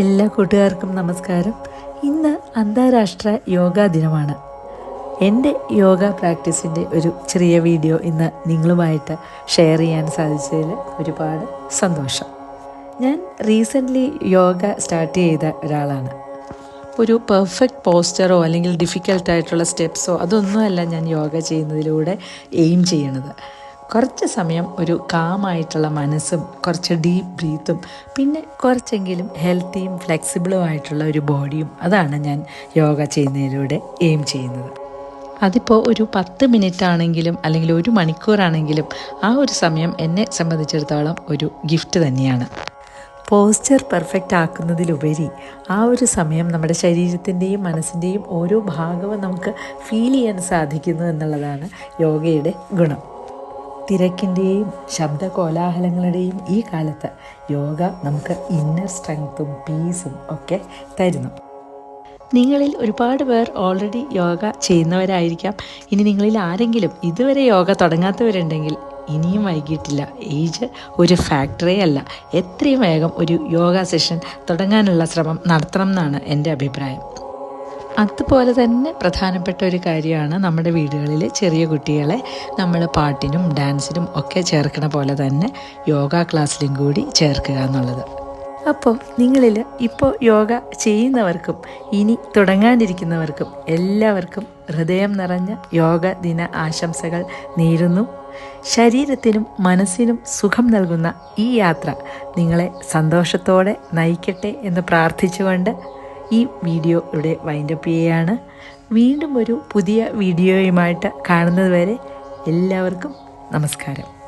എല്ലാ കൂട്ടുകാർക്കും നമസ്കാരം. ഇന്ന് അന്താരാഷ്ട്ര യോഗാ ദിനമാണ്. എന്റെ യോഗ പ്രാക്ടീസിന്റെ ഒരു ചെറിയ വീഡിയോ ഇന്ന് നിങ്ങളുമായിട്ട് ഷെയർ ചെയ്യാൻ സാധിച്ചതിൽ ഒരുപാട് സന്തോഷം. ഞാൻ റീസെന്റ്ലി യോഗ സ്റ്റാർട്ട് ചെയ്ത ഒരാളാണ്. ഒരു പെർഫെക്റ്റ് പോസ്റ്ററോ അല്ലെങ്കിൽ ഡിഫിക്കൽട്ടായിട്ടുള്ള സ്റ്റെപ്സോ അതൊന്നുമല്ല ഞാൻ യോഗ ചെയ്യുന്നതിലൂടെ എയിം ചെയ്യണത്. കുറച്ച് സമയം ഒരു കാമായിട്ടുള്ള മനസ്സും കുറച്ച് ഡീപ്പ് ബ്രീത്തും പിന്നെ കുറച്ചെങ്കിലും ഹെൽത്തിയും ഫ്ലെക്സിബിളും ആയിട്ടുള്ള ഒരു ബോഡിയും അതാണ് ഞാൻ യോഗ ചെയ്യുന്നതിലൂടെ എയിം ചെയ്യുന്നത്. അതിപ്പോൾ ഒരു പത്ത് മിനിറ്റ് ആണെങ്കിലും അല്ലെങ്കിൽ ഒരു മണിക്കൂറാണെങ്കിലും ആ ഒരു സമയം എന്നെ സംബന്ധിച്ചിടത്തോളം ഒരു ഗിഫ്റ്റ് തന്നെയാണ്. പോസ്ചർ പെർഫെക്റ്റ് ആക്കുന്നതിലുപരി ആ ഒരു സമയം നമ്മുടെ ശരീരത്തിന്റെയും മനസ്സിന്റെയും ഓരോ ഭാഗവും നമുക്ക് ഫീൽ ചെയ്യാൻ സാധിക്കുന്നു എന്നുള്ളതാണ് യോഗയുടെ ഗുണം. തിരക്കിന്റെയും ശബ്ദ കോലാഹലങ്ങളുടെയും ഈ കാലത്ത് യോഗ നമുക്ക് ഇന്നർ സ്ട്രെങ്ത്തും പീസും ഒക്കെ തരുന്നു. നിങ്ങളിൽ ഒരുപാട് പേർ ഓൾറെഡി യോഗ ചെയ്യുന്നവരായിരിക്കാം. ഇനി നിങ്ങളിൽ ആരെങ്കിലും ഇതുവരെ യോഗ തുടങ്ങാത്തവരുണ്ടെങ്കിൽ ഇനിയും വൈകിട്ടില്ല. ഏജ് ഒരു ഫാക്ടറേ അല്ല. എത്രയും വേഗം ഒരു യോഗ സെഷൻ തുടങ്ങാനുള്ള ശ്രമം നടത്തണം എന്നാണ് എന്റെ അഭിപ്രായം. അതുപോലെ തന്നെ പ്രധാനപ്പെട്ട ഒരു കാര്യമാണ് നമ്മുടെ വീടുകളിൽ ചെറിയ കുട്ടികളെ നമ്മൾ പാട്ടിനും ഡാൻസിനും ഒക്കെ ചേർക്കണ പോലെ തന്നെ യോഗ ക്ലാസ്സിലും കൂടി ചേർക്കുക എന്നുള്ളത്. അപ്പോൾ നിങ്ങളിൽ ഇപ്പോൾ യോഗ ചെയ്യുന്നവർക്കും ഇനി തുടങ്ങാനിരിക്കുന്നവർക്കും എല്ലാവർക്കും ഹൃദയം നിറഞ്ഞ യോഗ ദിന ആശംസകൾ നേരുന്നു. ശരീരത്തിനും മനസ്സിനും സുഖം നൽകുന്ന ഈ യാത്ര നിങ്ങളെ സന്തോഷത്തോടെ നയിക്കട്ടെ എന്ന് പ്രാർത്ഥിച്ചുകൊണ്ട് ഈ വീഡിയോ ഇവിടെ വൈൻഡപ്പ് ചെയ്യുകയാണ്. വീണ്ടും ഒരു പുതിയ വീഡിയോയുമായിട്ട് കാണുന്നത് വരെ എല്ലാവർക്കും നമസ്കാരം.